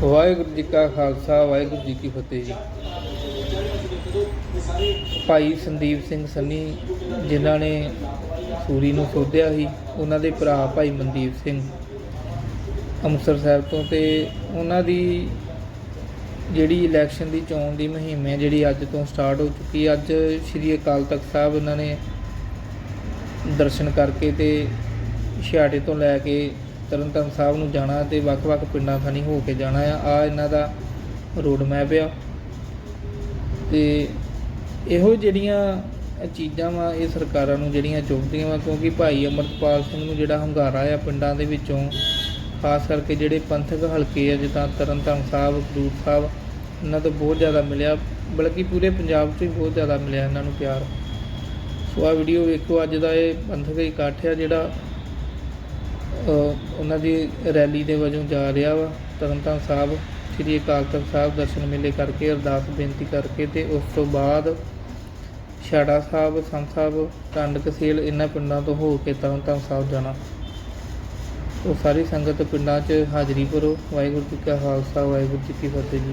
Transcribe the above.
ਵਾਹਿਗੁਰੂ ਜੀ ਕਾ ਖਾਲਸਾ, ਵਾਹਿਗੁਰੂ ਜੀ ਕੀ ਫਤਿਹ ਜੀ। ਭਾਈ ਸੰਦੀਪ ਸਿੰਘ ਸੰਨੀ, ਜਿਨ੍ਹਾਂ ਨੇ ਸੂਰੀ ਨੂੰ ਸੋਧਿਆ ਸੀ, ਉਹਨਾਂ ਦੇ ਭਰਾ ਭਾਈ ਮਨਦੀਪ ਸਿੰਘ। ਅੰਮ੍ਰਿਤਸਰ ਸਾਹਿਬ ਤੋਂ ਤੇ ਉਹਨਾਂ ਦੀ ਜਿਹੜੀ ਇਲੈਕਸ਼ਨ ਦੀ ਚੋਣ ਦੀ ਮੁਹਿੰਮ ਹੈ, ਜਿਹੜੀ ਅੱਜ ਤੋਂ ਸਟਾਰਟ ਹੋ ਚੁੱਕੀ ਅੱਜ ਸ਼੍ਰੀ ਅਕਾਲ ਤਖਤ ਸਾਹਿਬ ਉਹਨਾਂ ਨੇ ਦਰਸ਼ਨ ਕਰਕੇ ਤੇ ਛਿਆਟੇ ਤੋਂ ਲੈ ਕੇ ਤਰਨਤਾਰਨ ਸਾਹਿਬ ਨੂੰ ਜਾਣਾ ਤੇ ਵੱਖ-ਵੱਖ ਪਿੰਡਾਂ ਥਾਣੀ ਹੋ ਕੇ ਜਾਣਾ ਆ। ਆ ਇਹਨਾਂ ਦਾ ਰੋਡ ਮੈਪ ਆ। ਤੇ ਇਹੋ ਜਿਹੜੀਆਂ ਚੀਜ਼ਾਂ ਵਾ, ਇਹ ਸਰਕਾਰਾਂ ਨੂੰ ਜਿਹੜੀਆਂ ਚੁੱਕਦੀਆਂ ਵਾ, ਕਿਉਂਕਿ ਭਾਈ ਅਮਰਪਾਲ ਸਿੰਘ ਨੂੰ ਜਿਹੜਾ ਹੰਗਾਰਾ ਆ ਪਿੰਡਾਂ ਦੇ ਵਿੱਚੋਂ, ਖਾਸ ਕਰਕੇ ਜਿਹੜੇ ਪੰਥਕ ਹਲਕੇ ਆ, ਜਿੱਦਾਂ ਤਰਨਤਾਰਨ ਸਾਹਿਬ ਖਡੂਰ ਸਾਹਿਬ, ਇਹਨਾਂ ਤੋਂ ਬਹੁਤ ਜ਼ਿਆਦਾ ਮਿਲਿਆ। ਬਲਕਿ ਪੂਰੇ ਪੰਜਾਬ 'ਚ ਹੀ ਬਹੁਤ ਜ਼ਿਆਦਾ ਮਿਲਿਆ ਇਹਨਾਂ ਨੂੰ ਪਿਆਰ। ਸੋ ਆ ਵੀਡੀਓ ਵੇਖੋ, ਅੱਜ ਦਾ ਇਹ ਪੰਥਕ ਇਕੱਠ ਆ ਜਿਹੜਾ ਉਹਨਾਂ ਦੀ ਰੈਲੀ ਦੇ ਵਜੋਂ ਜਾ ਰਿਹਾ ਵਾ। ਤਰਨਤਾਰਨ ਸਾਹਿਬ, ਸ੍ਰੀ ਅਕਾਲ ਤਖਤ ਸਾਹਿਬ ਦਰਸ਼ਨ ਮੇਲੇ ਕਰਕੇ ਅਰਦਾਸ ਬੇਨਤੀ ਕਰਕੇ ਤੇ ਉਸ ਤੋਂ ਬਾਅਦ ਛਾੜਾ ਸਾਹਿਬ, ਸੰਤ ਸਾਹਿਬ ਟੰਡ ਕਸੇਲ ਇਹਨਾਂ ਪਿੰਡਾਂ ਤੋਂ ਹੋ ਕੇ ਤਰਨਤਾਰਨ ਸਾਹਿਬ ਜਾਣਾ। ਉਹ ਸਾਰੀ ਸੰਗਤ ਪਿੰਡਾਂ 'ਚ ਹਾਜ਼ਰੀ ਭਰੋ। ਵਾਹਿਗੁਰੂ ਜੀ ਕਾ ਖਾਲਸਾ, ਵਾਹਿਗੁਰੂ ਜੀ ਕੀ ਫਤਿਹ ਜੀ।